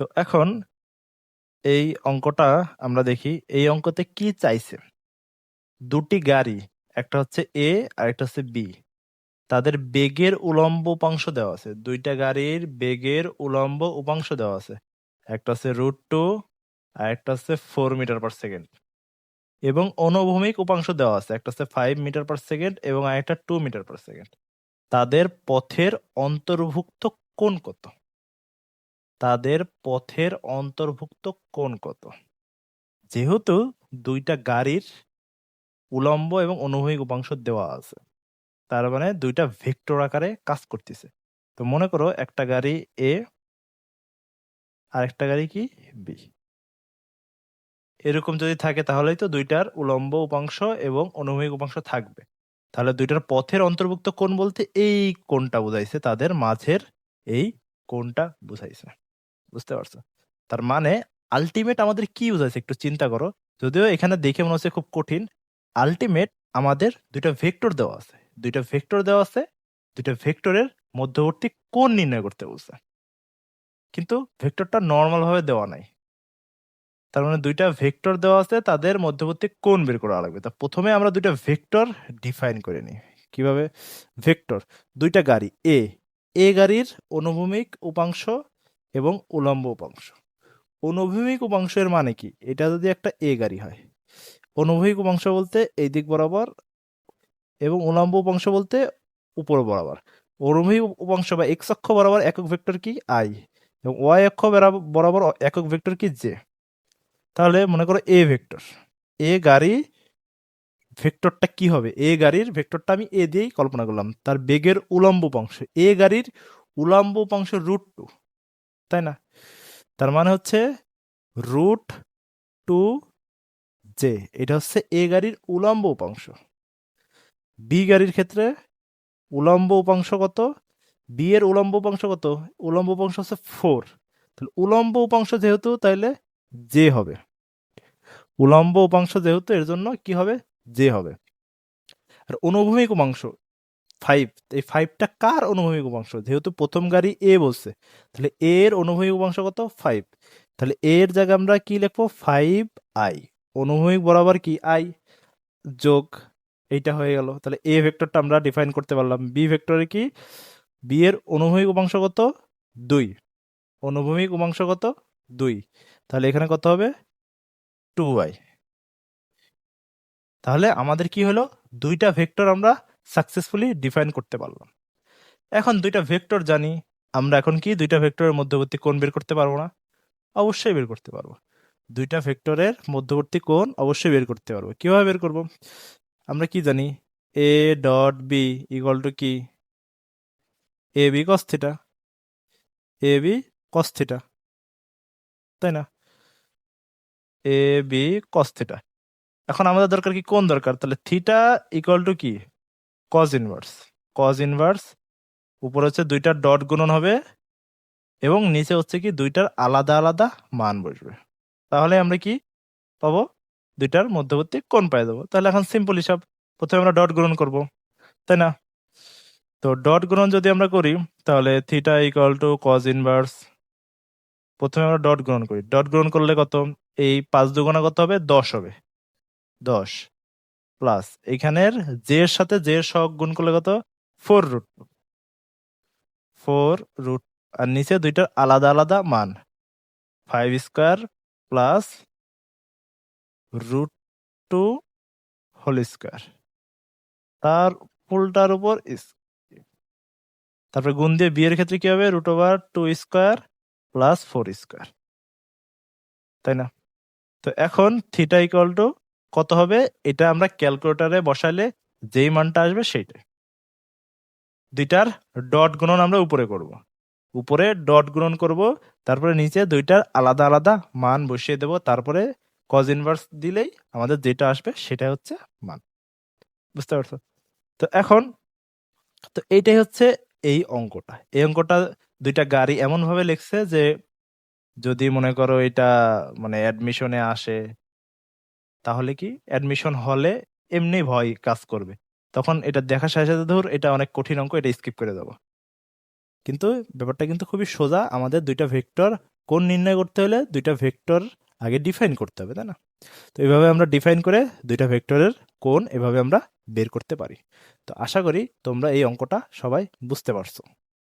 তো এখন এই অঙ্কটা আমরা দেখি, এই অঙ্কতে কি চাইছে? দুটি গাড়ি, একটা হচ্ছে এ আর একটা হচ্ছে বি তাদের বেগের উলম্ব উপাংশ দেওয়া আছে। দুইটা গাড়ির বেগের উলম্ব উপাংশ দেওয়া আছে। একটা হচ্ছে রুট টু আর একটা হচ্ছে ফোর মিটার পার সেকেন্ড এবং অনুভূমিক উপাংশ দেওয়া আছে। একটা হচ্ছে ফাইভ মিটার পার সেকেন্ড এবং আরেকটা টু মিটার পার সেকেন্ড তাদের পথের অন্তর্ভুক্ত কোন কত? তাদের পথের অন্তর্ভুক্ত কোণ কত? যেহেতু দুইটা গাড়ির উলম্ব এবং অনুভূমিক উপাংশ দেওয়া আছে, তার মানে দুইটা ভেক্টর আকারে কাজ করতেছে। তো মনে করো একটা গাড়ি এ আর একটা গাড়ি কি বি এরকম যদি থাকে তাহলেই তো দুইটার উলম্ব উপাংশ এবং অনুভূমিক উপাংশ থাকবে। তাহলে দুইটার পথের অন্তর্ভুক্ত কোণ বলতে এই কোণটা বুঝাইছে, তাদের মাঝের এই কোণটা বুঝাইছে। বুঝতে পারছ? তার মানে আলটিমেট আমাদের কি বুঝাইছে একটু চিন্তা করো। যদিও এখানে দেখে মনে হচ্ছে খুব কঠিন আলটিমেট আমাদের দুইটা ভেক্টর দেওয়া আছে। দুইটা ভেক্টর দেওয়া আছে, দুইটা ভেক্টরের মধ্যবর্তী কোণ নির্ণয় করতে বলছে। কিন্তু ভেক্টরটা নর্মাল ভাবে দেওয়া নাই। তার মানে দুইটা ভেক্টর দেওয়া আছে, তাদের মধ্যবর্তী কোণ বের করা লাগবে। তা প্রথমে আমরা দুইটা ভেক্টর ডিফাইন করে নিই। কীভাবে? ভেক্টর দুইটা গাড়ি এ এ গাড়ির অনুভূমিক উপাংশ এবং উলম্ব উপাংশ। অনুভূমিক উপাংশের মানে কি? এটা যদি একটা এ গাড়ি হয়। অনুভূমিক উপাংশ বলতে এই দিক বরাবর এবং উলম্ব উপাংশ বলতে উপর বরাবর। অনুভূমিক উপাংশ বা এক্স অক্ষ বরাবর একক ভেক্টর কি? আই। এবং ওয়াই অক্ষ বরাবর- একক ভেক্টর কি? জে। তাহলে মনে করো এ ভেক্টর। এ গাড়ি ভেক্টরটা কি হবে? এ গাড়ির ভেক্টরটা আমি এ দিয়েই কল্পনা করলাম। তার বেগের উলম্ব উপাংশ। এ গাড়ির উলম্ব উপাংশ রুট টু। তাই না? তার মানে হচ্ছে রুট টু জে এটা হচ্ছে এ গাড়ির উলম্ব উপাংশ। বি গাড়ির ক্ষেত্রে উলম্ব উপাংশ কত? বি এর উলম্ব উপাংশ কত? উলম্ব উপাংশ হচ্ছে ফোর তাহলে উলম্ব উপাংশ যেহেতু তাহলে জে হবে। উলম্ব উপাংশ যেহেতু, এর জন্য কি হবে? জে হবে। আর অনুভূমিক উপাংশ ফাইভ এই ফাইভটা কার অনুভূমিক উপাংশ? যেহেতু প্রথম গাড়ি এ বলছে, তাহলে এ এর অনুভূমিক উপাংশ কত? ফাইভ তাহলে এ এর জায়গায় আমরা কি লিখব? ফাইভ আই অনুভূমিক বরাবর কি? আই যোগ এইটা হয়ে গেল। তাহলে এ ভেক্টরটা আমরা ডিফাইন করতে পারলাম। বি ভেক্টরে কি? বি এর অনুভূমিক উপাংশ কত? দুই। অনুভূমিক উপাংশ কত? দুই। তাহলে এখানে কত হবে? টু আই তাহলে আমাদের কি হলো? দুইটা ভেক্টর আমরা সাকসেসফুলি ডিফাইন করতে পারলাম। এখন দুইটা ভেক্টর জানি, আমরা এখন কি দুইটা ভেক্টরের মধ্যবর্তী কোণ বের করতে পারব না? অবশ্যই বের করতে পারব। দুইটা ভেক্টরের মধ্যবর্তী কোণ অবশ্যই বের করতে পারব। কীভাবে বের করব? আমরা কি জানি? A dot B equal to কি? A B cos theta A B cos theta তাই না? এ বি কস থিটা এখন আমাদের দরকার কি কোন দরকার? তাহলে থিটা ইকুয়াল টু কি? কজ ইনভার্স কজ ইনভার্স উপরে হচ্ছে দুইটার ডট গুণন হবে এবং নিচে হচ্ছে কি দুইটার আলাদা আলাদা মান বসবে। তাহলে আমরা কি পাবো? দুইটার মধ্যবর্তী কোণ পাই দেবো। তাহলে এখন সিম্পল হিসাব, প্রথমে আমরা ডট গুণন করব, তাই না? তো ডট গুণন যদি আমরা করি, তাহলে theta equal to cos inverse প্রথমে আমরা ডট গুণন করি। ডট গুণন করলে কত? এই পাঁচ দুগুণা কত হবে? দশ হবে। দশ। প্লাস এখানের জে এর সাথে জে এর সহগ গুণ করলে কত? Four root two. Four root আর নিচে দুইটার আলাদা আলাদা মান। Five square plus root two whole square. তার ফুলটার উপর তারপরে গুণ দিয়ে বিয়ের ক্ষেত্রে কি হবে? Root over two square plus four square. তাই না? তো এখন থিটা ইকুয়াল টু কত হবে? এটা আমরা ক্যালকুলেটারে বসালে যেই মানটা আসবে সেইটাই। দুইটার ডট গুণন আমরা উপরে করব। উপরে ডট গুণন করব, তারপরে নিচে দুইটার আলাদা আলাদা মান বসিয়ে দেব, তারপরে কজ ইনভার্স দিলেই আমাদের যেটা আসবে সেটা হচ্ছে মান। বুঝতে পারছ? তো এখন, তো এইটাই হচ্ছে এই অঙ্কটা। এই অঙ্কটা দুইটা গাড়ি এমনভাবে লিখছে যে যদি মনে করো এটা মানে অ্যাডমিশনে আসে তাহলে কি অ্যাডমিশন হলে এমনি ভয় কাজ করবে। তখন এটা দেখার সাথে সাথে ধর এটা অনেক কঠিন অঙ্ক, এটা স্কিপ করে দেবো। কিন্তু ব্যাপারটা কিন্তু খুবই সোজা, আমাদের দুইটা ভেক্টর কোণ নির্ণয় করতে হলে দুইটা ভেক্টর আগে ডিফাইন করতে হবে, তাই না? তো এভাবে আমরা ডিফাইন করে দুইটা ভেক্টরের কোণ এভাবে আমরা বের করতে পারি। তো আশা করি তোমরা এই অঙ্কটা সবাই বুঝতে পারছ।